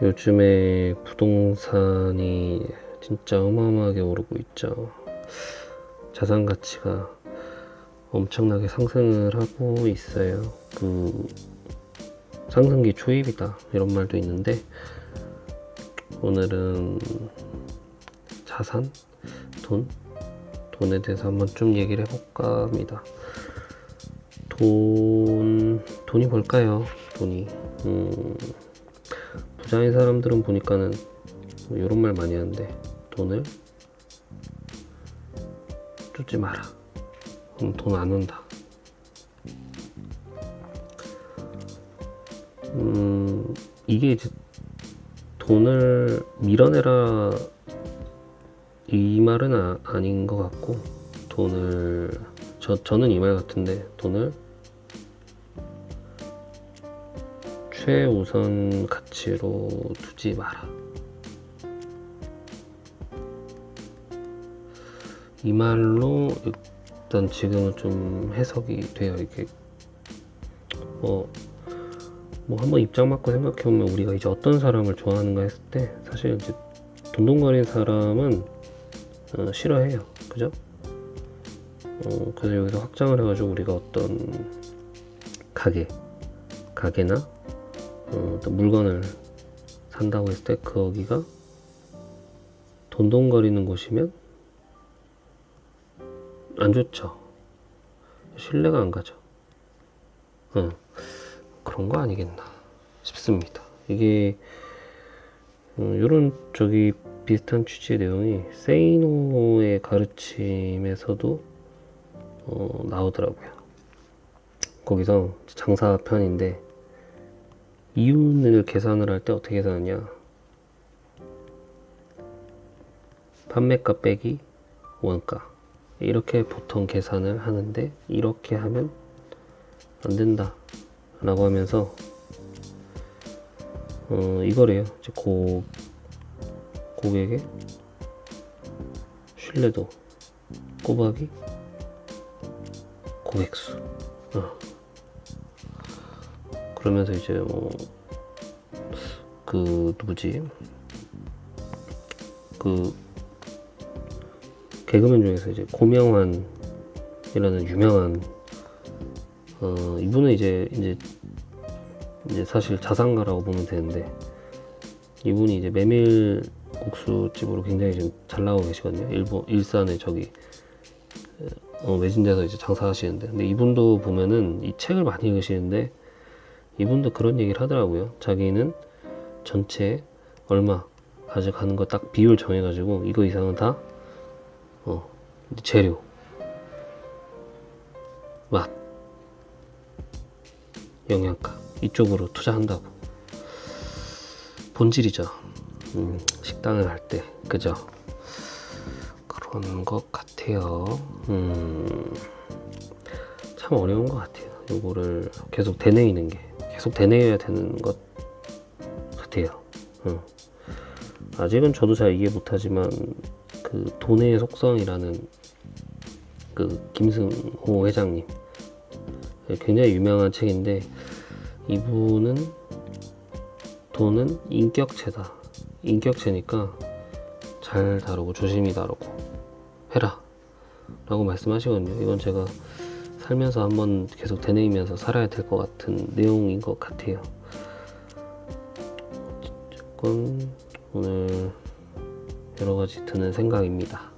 요즘에 부동산이 진짜 어마어마하게 오르고 있죠. 자산 가치가 엄청나게 상승을 하고 있어요. 그 상승기 초입이다 이런 말도 있는데 오늘은 자산, 돈, 돈에 대해서 한번 좀 얘기를 해볼까 합니다. 돈, 돈이 뭘까요? 돈이. 음, 부자인 사람들은 보니까는 뭐 이런 말 많이 하는데 돈을 쫓지 마라. 그럼 돈 안 온다. 음, 이게 이제 돈을 밀어내라 이 말은 아, 아닌 것 같고 돈을 저 저는 이 말 같은데 돈을 최우선 가치로 두지 마라. 이 말로 일단 지금은 좀 해석이 돼요. 이게 뭐, 뭐 한번 입장 바꿔 생각해 보면 우리가 이제 어떤 사람을 좋아하는가 했을 때 사실 이제 돈돈거리는 사람은 어, 싫어해요. 그죠? 어, 그래서 여기서 확장을 해가지고 우리가 어떤 가게, 가게나 어, 어떤 물건을 산다고 했을 때 거기가 돈돈거리는 곳이면 안 좋죠. 신뢰가 안 가죠. 어, 그런 거 아니겠나 싶습니다. 이게 이런 저기 비슷한 취지의 내용이 세이노의 가르침에서도 어, 나오더라고요. 거기서 장사 편인데 이윤을 계산을 할 때 어떻게 계산하냐? 판매가 빼기 원가 이렇게 보통 계산을 하는데 이렇게 하면 안 된다 라고 하면서 어, 이거래요 고, 고객의 신뢰도 곱하기 고객수 어. 그러면서 이제 뭐 그 누구지 그 개그맨 중에서 이제 고명환이라는 유명한 어 이분은 이제 이제 이제 사실 자산가라고 보면 되는데 이분이 이제 메밀 국수 집으로 굉장히 좀잘 나오고 계시거든요. 일본 일산에 저기 어, 외진데서 이제 장사하시는데 근데 이분도 보면은 이 책을 많이 읽으시는데 이분도 그런 얘기를 하더라고요. 자기는 전체 얼마 가져가는 거 딱 비율 정해가지고 이거 이상은 다 어, 재료, 맛, 영양가 이쪽으로 투자한다고 본질이죠. 음, 식당을 할 때 그죠? 그런 것 같아요. 음, 참 어려운 것 같아요. 요거를 계속 되뇌이는 게 계속 되뇌여야 되는 것 같아요. 음. 아직은 저도 잘 이해 못하지만 그 돈의 속성이라는 그 김승호 회장님 굉장히 유명한 책인데 이분은 돈은 인격체다 인격체니까 잘 다루고 조심히 다루고 해라 라고 말씀하시거든요 이건 제가 살면서 한번 계속 되뇌이면서 살아야 될 것 같은 내용인 것 같아요 어쨌건 오늘 여러 가지 드는 생각입니다.